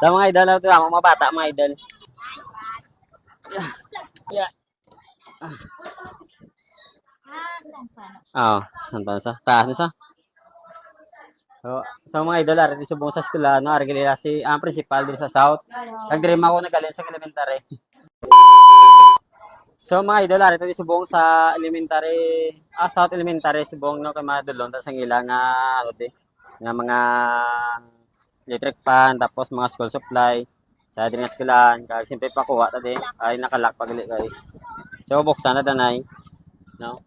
Sa mga idol, ito mga mga bata, mga idol. Yeah. Oo, saan pa sa? Taas na sa? So, sa mga idol, ari sa buong sa eskwela, no, ari nila si ang principal din sa South. Nag-dream ako nagalin sa elementary. So mga idol, ari tayo subong sa elementary, ah, South Elementary, subong no, kay mga tapos ang ilang nga, ano di, nga mga electric pan, tapos mga school supply, sa din nga eskwelahan, kaya simple pakuha tadi, ay nakalak pagli guys. So buksan na danay, no?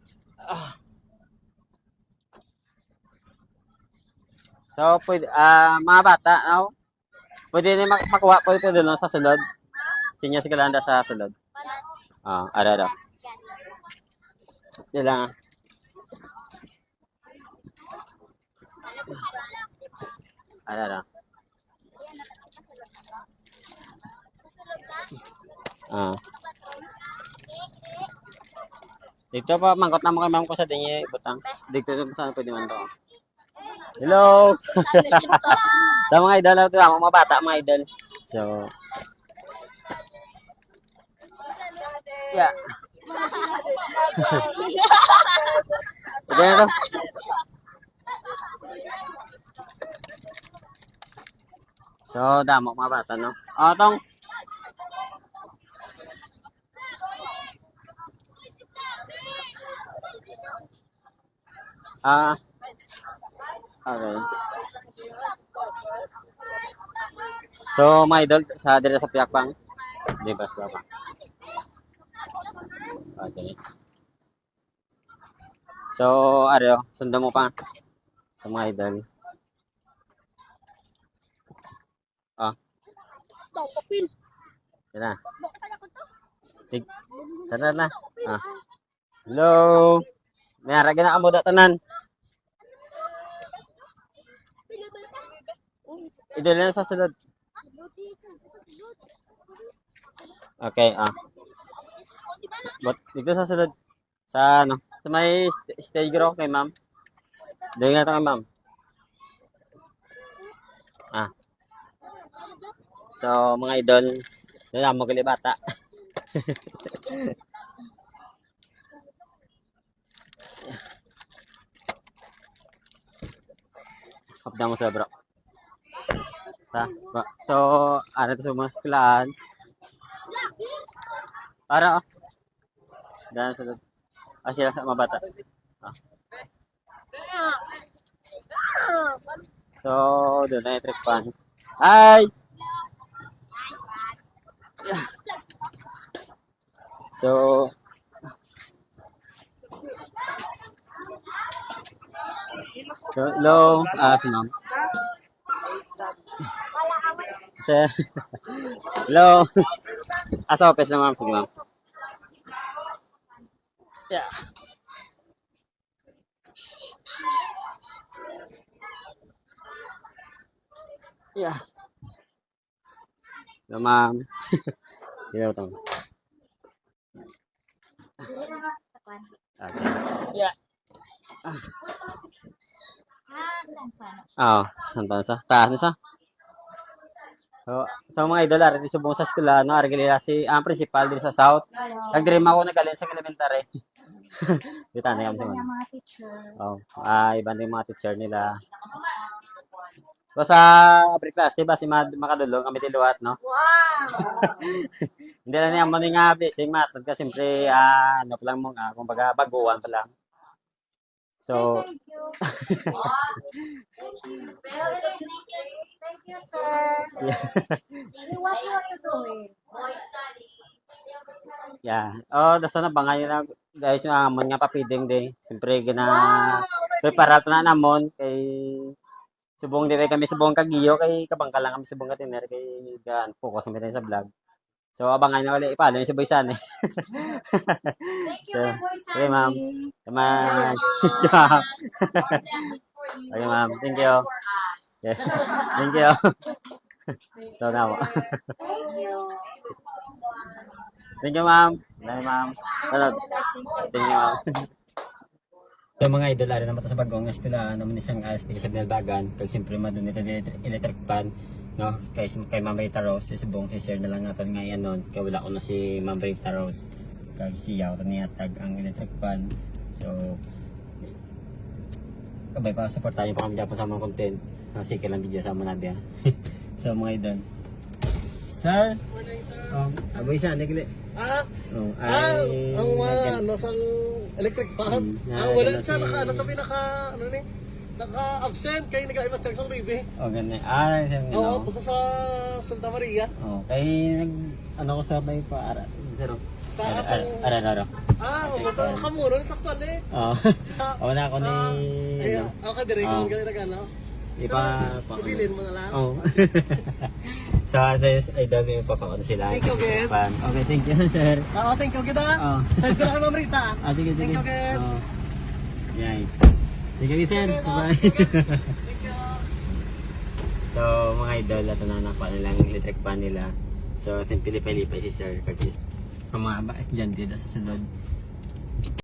Ah. So, pwede, ah, mga bata, no? Pwede na mak- makuha, pwede pwede doon sa sulod. Sinya si Kalanda sa sulod. Ah, ara ara. Yan lang. ah. Ara. Ah. Dito pa, mangkot na mo kay ma'am ko sa dingi, butang. Dito sa pwede man to. Hello! sa mga idol, ito ang mga bata, mga idol. So, yeah. Ito na to. So, damo mga bata, no? O, tong. Ah. Okay. So, mga idol, sa dito sa Piakpang. Di ba sa Piakpang? Okay. So, Aryo, sundan mo pa. Sa mga idol. Ah. Yan na. Tig. Tara na. Ah. Hello. May haragin na amo tanan. Idol na sa sulod. Okay, ah. But dito sa sulod. Sa ano? Sa may st- stage row kay ma'am. Dahil nga ito kay ma'am. Ah. So, mga idol, wala mo gali bata. Kapda mo sa bro. Ta. So, ano to sa mga eskwelahan. Para, oh. Dahil sa Ah, sila sa mga bata. Ah. So, doon na trick pan. Yeah. So, so, hello, ah, si ma'am. Sir. hello. Ah, sa office na ma'am. Sige ma'am. Yeah. Yeah. Hello, ma'am. Hello, tama. Okay. Yeah. Ah, saan pa sa? Taas na sa? So, sa mga idol, ari sa buong sa eskwela, no, ari si ang principal din sa South. Nag-dream ako nagalin sa elementary. Dito na kami sa mga. Oh, ah, iba na yung mga teacher nila. So, sa abri klase, ba si Mad makadulong kami tiluat, no? Wow! Hindi na niya mo nga basic math. Kasi siyempre, ah, ano pa lang mo nga, kumbaga baguhan pa lang. So, Thank you. Thank you. What are you doing? yeah. Oh, dasa na ba ngayon na guys, yung amon nga papiding din. Siyempre, gina, preparat na namon kay subong di kami subong kagiyo kay kabangka lang kami subong katiner kay gaan focus kami sa vlog. So abangan na ulit ipalo yung si Boy eh. Thank you, So, boy, okay, ma'am. Tama. okay, ma'am. Thank you. Yes. Thank you. So now. Thank you. Thank you, ma'am. Thank you, ma'am. Ano? Thank you, ma'am. So mga idol, ari naman to sa bagong nga eskwela naman isang alas di sa Binalbagan, kag siyempre madun ito electric, electric pan, no? Kay kay Ma'am Rita Rose, si Bong si share na lang natin ngayon nun, kay wala ko na si Ma'am Rita Rose, kag siya ko niya tag ang electric pan. So kabay pa support tayo pa kami dyan sa mga content. No, sige lang video sa mga nabi ha. so mga idol. Sir, Morning, sir. oh, aboy sa nagli. Ah, Oh, ah, ay, ang mga, ano, sang electric fan. Mm, ah, wala siya, naka, ano, sa pinaka, ano ni, naka-absent, kayo nag-aimat check sa baby. Oh, ganun. Ah, siyang Oo, ano. oh, sa Santa Maria. Oh, kay nag ano ko sabay pa ara zero. Sa Ara ara ara. ara. ah, mabuto, nakamuno, saktuan eh. Oh. Oh, na ako ni Ah, Ay, okay, dire, Ah. kung gano'n na gano'n. Ipa pa. Ibilin mo na lang. Oh. so, this ay dami pa pa sila. Thank you, Ged. Pan. Okay, thank you, sir. Ah, thank you, kita. Oh. Send ko lang kay Ma'am Rita. Ah, sige, sige. Thank you, Ged. Oh. Yes. Sige, sir. Bye. Thank you. So, mga idol, ito na nakuha nilang electric pan nila. So, ito yung pilipay-lipay si Sir Curtis. Ang mga ba, estudyante dito sa sunod.